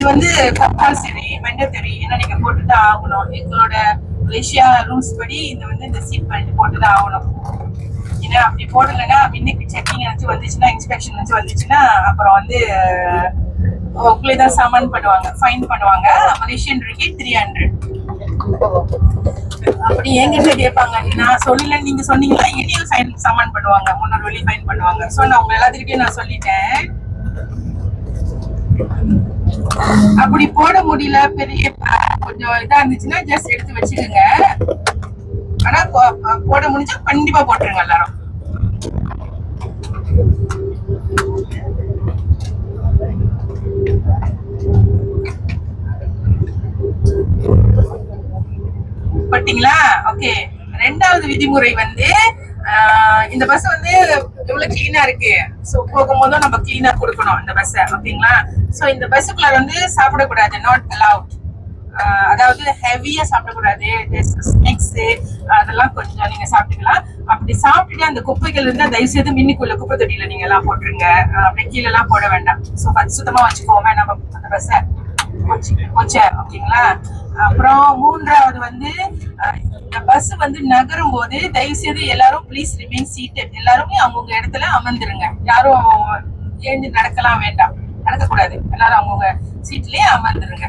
இது வந்து கம்பல்சரி மெண்டத்தரி ஏன்னா நீங்க போட்டுதான் ஆகணும். எங்களோட மலேசியா ரூல்ஸ் படி இந்த வந்து இந்த சீட் பெல்ட் போட்டுதான் ஆகணும். ஏன்னா அப்படி போடலைன்னா இன்னைக்கு செக்கிங் வச்சு வந்துச்சுன்னா இன்ஸ்பெக்ஷன் வச்சு வந்துச்சுன்னா அப்புறம் வந்து உங்களே தான் சமன் பண்ணுவாங்க ஃபைன் பண்ணுவாங்க. மலேசியன் ரிக்கி த்ரீ ஹண்ட்ரட் அப்படி என்கிட்ட கேட்பாங்க. நான் சொல்லல நீங்க சொன்னீங்களா இனியும் ஃபைன் சமன் பண்ணுவாங்க. முன்னூறு வழி ஃபைன் பண்ணுவாங்க. ஸோ நான் உங்க எல்லாத்துக்கிட்டையும் நான் சொல்லிட்டேன். அப்படி போட முடியல பெரிய கொஞ்சம் இதா இருந்துச்சுன்னா ஜஸ்ட் எடுத்து வச்சுக்கோங்க. ஆனா போட முடிஞ்சா கண்டிப்பா போட்டுருங்க எல்லாரும். பட்டீங்களா? ஓகே ரெண்டாவது விதிமுறை வந்து இந்த பஸ் வந்து எவ்வளவு கிளீனா இருக்கு? சோ போகும்போதும் நம்ம கிளீனா கொடுக்கணும் இந்த பஸ் ஓகேங்களா சோ இந்த பஸ்ஸுக்குள்ள வந்து சாப்பிடக்கூடாது நாட் அலவுட் அதாவது ஹெவியா சாப்பிடக்கூடாது ஸ்நாக்ஸ் அதெல்லாம் கொஞ்சம் நீங்க சாப்பிட்டுக்கலாம். அப்படி சாப்பிட்டுட்டு அந்த குப்பைகள் இருந்தா தயவு செய்து மின்னிக்குள்ள குப்பை தொட்டியில நீங்க எல்லாம் போட்டுருங்க. அப்படி அப்படியே கீழே எல்லாம் போட வேண்டாம். சோ சுத்தமா வச்சுக்கோமே நம்ம அந்த பஸ்ஸை போச்சா ஓகேங்களா அப்புறம் மூன்றாவது வந்து பஸ் வந்து நகரும் போது தயவு செய்து எல்லாரும் ப்ளீஸ் ரிமைன் சீட்டட் எல்லாருமே அவங்கவுங்க இடத்துல அமர்ந்துருங்க. யாரும் எழுந்து நடக்கலாம் வேண்டாம். நடக்கக்கூடாது. எல்லாரும் அவங்கவுங்க சீட்லயே அமர்ந்துருங்க.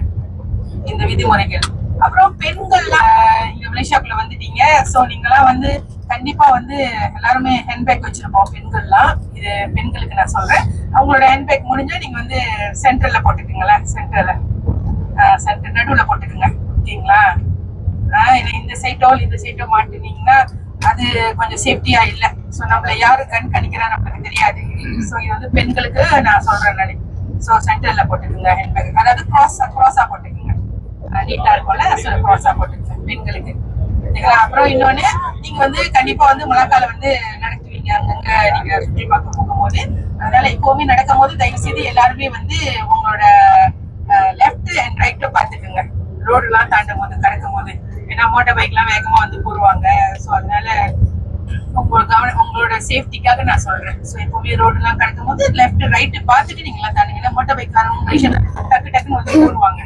இந்த விதிமுறைகள். அப்புறம் பெண்கள்லாம் இங்க மலேசியாக்குள்ள வந்துட்டீங்க. சோ நீங்களாம் வந்து கண்டிப்பா வந்து எல்லாருமே ஹேண்ட்பேக் வச்சிருப்போம் பெண்கள்லாம். இது பெண்களுக்கு நான் சொல்றேன். அவங்களோட ஹேண்ட்பேக் முடிஞ்சா நீங்க வந்து சென்டர்ல போட்டுக்கீங்களா சென்டர்ல சென்டர் நடுவுல போட்டுக்கோங்க. ஓகேங்களா? இல்லை இந்த சைட்டோ இந்த சைட்டோ மாட்டுனீங்கன்னா அது கொஞ்சம் சேஃப்டியா இல்ல. சோ நம்மள யாரு கண் கணிக்கிறா நமக்கு தெரியாது. சோ இது வந்து பெண்களுக்கு நான் சொல்றேன் நானு. சோ சென்டர்ல போட்டுக்கோங்க ஹேண்ட்பேக் அதாவது கிராஸ் கிராஸா போட்டுக்கோங்க. நீட்டா இருக்கும்ல சோ கிராஸா போட்டுக்கோங்க பெண்களுக்கு. சரிங்களா? அப்புறம் இன்னொன்னு நீங்க வந்து கண்டிப்பா வந்து முழக்கால வந்து நடத்துவீங்க. அங்கங்க நீங்க சுற்றி பார்க்க போகும்போது. அதனால எப்பவுமே நடக்கும் போது தயவு செய்து எல்லாருமே வந்து உங்களோட லெஃப்ட் அண்ட் ரைட்டும் பாத்துக்கோங்க ரோடு எல்லாம் தாண்டும் போது மோட்டர் பைக் எல்லாம் வேகமா வந்து போடுவாங்க. சோ அதனால உங்களோட கவனம் உங்களோட சேஃப்டிக்காக நான் சொல்றேன். சோ எப்பவுமே ரோடு எல்லாம் போது லெஃப்ட் ரைட் பார்த்துட்டு நீங்க எல்லாம் தாண்டுங்க மோட்டார் பைக் டக்கு டக்குன்னு வந்து போடுவாங்க.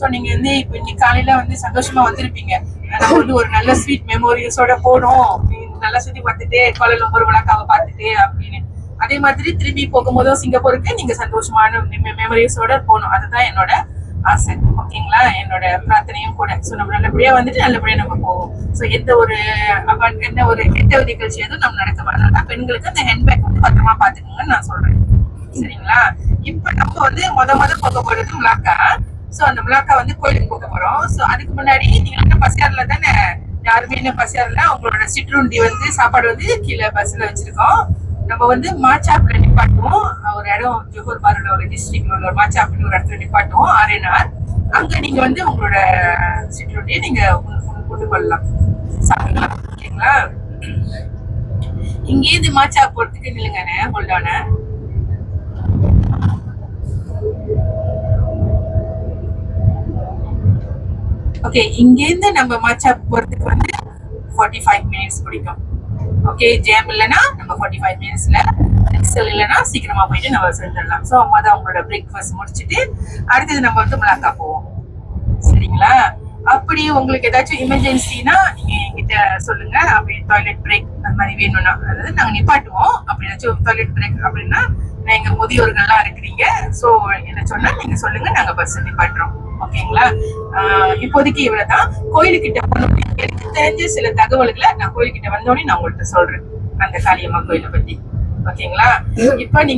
சோ நீங்க வந்து இப்ப இன்னைக்கு காலையில வந்து சந்தோஷமா வந்திருப்பீங்க. நம்ம வந்து ஒரு நல்ல ஸ்வீட் மெமோரிஸோட போனோம். நல்லா சுத்தி பார்த்துட்டு கோலம்பூர் விளக்காவை பார்த்துட்டு அப்படின்னு. அதே மாதிரி திரும்பி போகும்போதும் சிங்கப்பூருக்கு நீங்க சந்தோஷமான மெமரிஸோட போகணும் அதுதான் என்னோட ஆசை. ஓகேங்களா? என்னோட பிரார்த்தனையும் கூட. ஸோ நம்ம நல்லபடியா வந்துட்டு நல்லபடியா நம்ம போவோம். ஸோ எந்த ஒரு அபார்ட் எந்த ஒரு கெட்ட நிகழ்ச்சி எதுவும் நம்ம நடக்க வேண்டாம் பெண்களுக்கு அந்த ஹேண்ட்பேக் வந்து பத்திரமா பாத்துக்கோங்கன்னு நான் சொல்றேன். சரிங்களா? இப்ப நம்ம வந்து முத முத போக போறது முலாக்கா. ஸோ அந்த முலாக்கா வந்து கோயிலுக்கு போக போறோம். ஸோ அதுக்கு முன்னாடி நீங்க வந்து பசியார்ல தானே? யாருமே என்ன பசியார்ல உங்களோட சிற்றுண்டி வந்து சாப்பாடு வந்து கீழே பஸ்ல வச்சிருக்கோம். நம்ம வந்து மாச்சாப்ல நிப்பாட்டுவோம். ஒரு இடம் ஜோஹர் பாரோட ஒரு டிஸ்ட்ரிக்ட்ல உள்ள ஒரு மாச்சாப்ல ஒரு இடத்துல நிப்பாட்டுவோம் ஆர்என்ஆர் அங்க நீங்க வந்து உங்களோட சிற்றுண்டியை நீங்க கொண்டு கொள்ளலாம் சாப்பிடலாம் ஓகேங்களா? இங்கேருந்து மாச்சா போறதுக்கு நில்லுங்கண்ணே ஹோல்டான ஓகே இங்கேருந்து நம்ம மாச்சா போறதுக்கு வந்து ஃபார்ட்டி ஃபைவ் மினிட்ஸ் பிடிக்கும். ஓகே ஜேம் இல்லைன்னா நம்ம ஃபார்ட்டி ஃபைவ் மினிட்ஸ்ல எக்ஸல் இல்லைன்னா சீக்கிரமா போயிட்டு நம்ம செஞ்சிடலாம். ஸோ மொதல் அவங்களோட பிரேக்ஃபாஸ்ட் முடிச்சுட்டு அடுத்தது நம்ம வந்து மிளகா போவோம். சரிங்களா? அப்படி உங்களுக்கு ஏதாச்சும் எமர்ஜென்சினா நீங்க என்கிட்ட சொல்லுங்க. அப்படி டாய்லெட் பிரேக் அந்த மாதிரி வேணும்னா அதாவது நாங்க நிப்பாட்டுவோம். அப்படி ஏதாச்சும் டாய்லெட் பிரேக் அப்படின்னா நான் எங்க முதியோர்கள்லாம் இருக்கிறீங்க. ஸோ என்ன சொன்னா நீங்க சொல்லுங்க நாங்க பஸ் நிப்பாட்டுறோம். ஓகேங்களா? ஆஹ் இப்போதைக்கு இவ்வளவுதான் கோயிலுக்கிட்ட எனக்கு தெரிஞ்ச சில தகவல்களை நான் கோயிலுக்கிட்ட வந்தோடனே நான் உங்கள்கிட்ட சொல்றேன். அந்த காளியம்மா கோயிலை பத்தி. ஓகேங்களா? இப்ப நீங்க